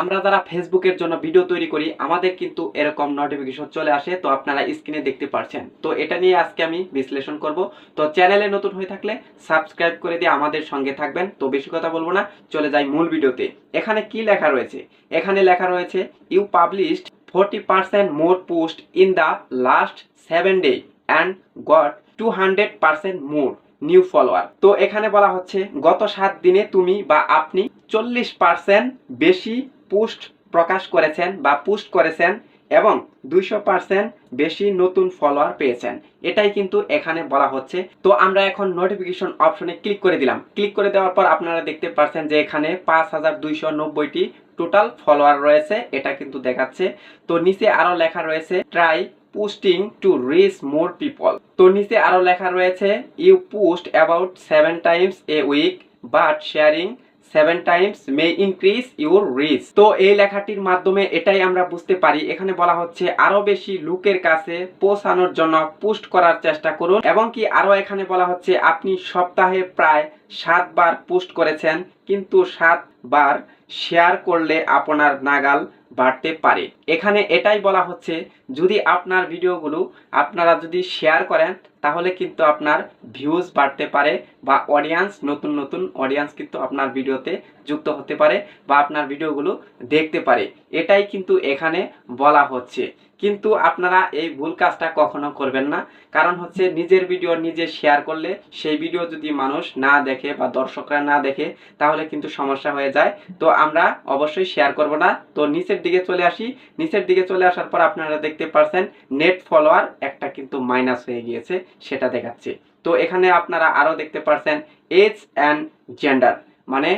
আমরা যারা ফেসবুকের জন্য ভিডিও তৈরি করি, আমাদের কিন্তু এরকম নোটিফিকেশন চলে আসে, তো আপনারা স্ক্রিনে দেখতে পাচ্ছেন তো এটা নিয়ে আজকে আমি বিশ্লেষণ করব। তো চ্যানেলে নতুন হয়ে থাকলে সাবস্ক্রাইব করে দিয়ে আমাদের সঙ্গে থাকবেন। তো বেশি কথা বলব না, চলে যাই মূল ভিডিওতে এখানে কি লেখা রয়েছে? এখানে লেখা রয়েছে you published forty percent more post in the last seven day and got two hundred percent more new follower তো এখানে বলা হচ্ছে, গত সাত দিনে তুমি বা আপনি চল্লিশ পার্সেন্ট বেশি পোস্ট প্রকাশ করেছেন বা পোস্ট করেছেন এবং দুইশো পার্সেন্ট বেশি নতুন ফলোয়ার পেয়েছেন। এটাই কিন্তু এখানে বলা হচ্ছে। তো আমরা এখন নোটিফিকেশন অপশনে ক্লিক করে দিলাম। ক্লিক করে দেওয়ার পর আপনারা দেখতে পাচ্ছেন যে এখানে পাঁচ হাজার দুইশো নব্বইটি টোটাল ফলোয়ার রয়েছে। এটা কিন্তু দেখাচ্ছে। তো নিচে আরও লেখা রয়েছে try posting to reach more people তো নিচে আরও লেখা রয়েছে you post about seven times a week but sharing seven times may increase your reach তো এই লেখাটির মাধ্যমে এটাই আমরা বুঝতে পারি। এখানে বলা হচ্ছে, আরও বেশি লোকের কাছে পৌঁছানোর জন্য পোস্ট করার চেষ্টা করুন এবং কি আরও এখানে বলা হচ্ছে, আপনি সপ্তাহে প্রায় সাতবার পোস্ট করেছেন, কিন্তু সাতবার শেয়ার করলে আপনার নাগাল বাড়তে পারে। এখানে এটাই বলা হচ্ছে, যদি আপনার ভিডিওগুলো আপনারা যদি শেয়ার করেন, তাহলে কিন্তু আপনার ভিউজ বাড়তে পারে বা অডিয়েন্স নতুন নতুন অডিয়েন্স কিন্তু আপনার ভিডিওতে যুক্ত হতে পারে বা আপনার ভিডিওগুলো দেখতে পারে। এটাই কিন্তু এখানে বলা হচ্ছে। কিন্তু আপনারা এই ভুল কাজটা কখনো করবেন না। কারণ হচ্ছে নিজের ভিডিও নিজে শেয়ার করলে সেই ভিডিও যদি মানুষ না দেখে বা দর্শকরা না দেখে, তাহলে কিন্তু সমস্যা হয়ে যায়। তো আমরা অবশ্যই শেয়ার করব না। তো নিচের দিকে চলে আসি। নিচের দিকে চলে আসার পর আপনারা দেখতে পারছেন নেট ফলোয়ার একটা কিন্তু মাইনাস হয়ে গিয়েছে, সেটা দেখাচ্ছে। তো এখানে আপনারা আরও দেখতে পারছেন এজ অ্যান্ড জেন্ডার মানে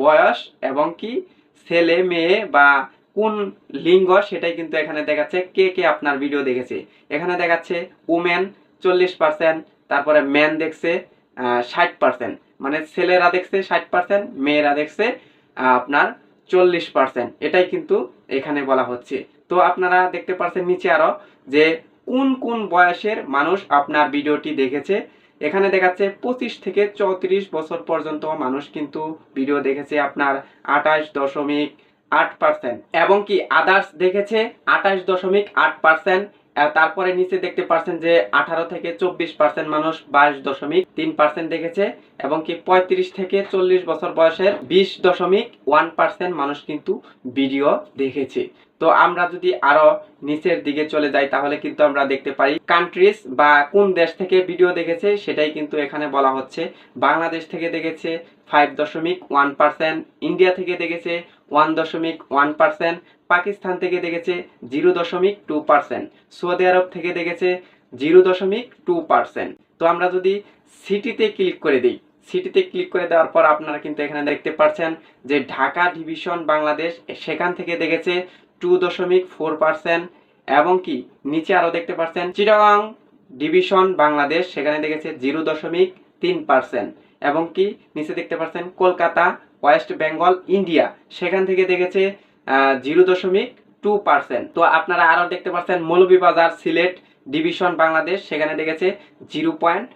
বয়স এবং কি ছেলে, মেয়ে বা কোন লিঙ্গ সেটাই কিন্তু এখানে দেখাচ্ছে, কে কে আপনার ভিডিও দেখেছে। এখানে দেখাচ্ছে উমেন চল্লিশ পার্সেন্ট তারপরে ম্যান দেখছে ষাট পার্সেন্ট মানে ছেলেরা দেখছে ষাট পার্সেন্ট মেয়েরা দেখছে আপনার চল্লিশ পার্সেন্ট এটাই কিন্তু এখানে বলা হচ্ছে। তো আপনারা দেখতে পাচ্ছেন নিচে আরও যে কোন কোন বয়সের মানুষ আপনার ভিডিওটি দেখেছে। এখানে দেখাচ্ছে পঁচিশ থেকে চৌত্রিশ বছর পর্যন্ত মানুষ কিন্তু ভিডিও দেখেছে আপনার আঠাশ দশমিক আট পার্সেন্ট এবং কি আদার্স দেখেছে আঠাশ দশমিক আট পার্সেন্ট তারপরে নিচে দেখতে পাচ্ছেন যে আঠারো থেকে চব্বিশ পার্সেন্ট মানুষ বাইশ দশমিক তিন পার্সেন্ট দেখেছে, এবং কি পঁয়ত্রিশ থেকে চল্লিশ বছর বয়সের বিশ দশমিক ওয়ান পার্সেন্ট মানুষ কিন্তু ভিডিও দেখেছে। তো আমরা যদি আরও নিচের দিকে চলে যাই, তাহলে কিন্তু আমরা দেখতে পাই কান্ট্রিজ বা কোন দেশ থেকে ভিডিও দেখেছে, সেটাই কিন্তু এখানে বলা হচ্ছে। বাংলাদেশ থেকে দেখেছে ফাইভ দশমিক ওয়ান পার্সেন্ট ইন্ডিয়া থেকে দেখেছে ওয়ান দশমিক ওয়ান পার্সেন্ট পাকিস্তান থেকে দেখেছে জিরো দশমিক টু পার্সেন্ট সৌদি আরব থেকে দেখেছে জিরো দশমিক টু পার্সেন্ট তো আমরা যদি সিটিতে ক্লিক করে দিই সিটিতে ক্লিক করে দেওয়ার পর আপনারা কিন্তু এখানে দেখতে পাচ্ছেন যে ঢাকা ডিভিশন বাংলাদেশ সেখান থেকে দেখেছে টু দশমিক ফোর পার্সেন্ট এবং কি নিচে আরও দেখতে পাচ্ছেন চিটাগাং ডিভিশন বাংলাদেশ সেখানে দেখেছে জিরো দশমিক তিন পার্সেন্ট এবং কি নিচে দেখতে পাচ্ছেন কলকাতা ওয়েস্ট বেঙ্গল, ইন্ডিয়া। সেখান থেকে দেখেছে জিরো দশমিক টু পার্সেন্ট। তো আপনারা আরও দেখতে পাচ্ছেন, মৌলভীবাজার সিলেট ডিভিশন বাংলাদেশ, সেখানে দেখেছে জিরো পয়েন্ট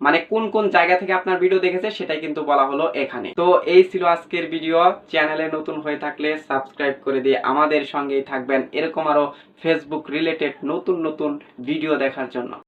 মানে কোন কোন জায়গা থেকে আপনার ভিডিও দেখেছে, সেটাই কিন্তু বলা হলো এখানে। তো এই ছিল আজকের ভিডিও চ্যানেলে নতুন হয়ে থাকলে সাবস্ক্রাইব করে দিয়ে আমাদের সঙ্গেই থাকবেন, এরকম আরও ফেসবুক রিলেটেড নতুন নতুন ভিডিও দেখার জন্য।